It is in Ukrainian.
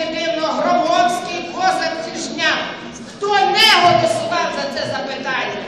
не дивно, Громовський козак тижня. Хто не голосував за це запитання?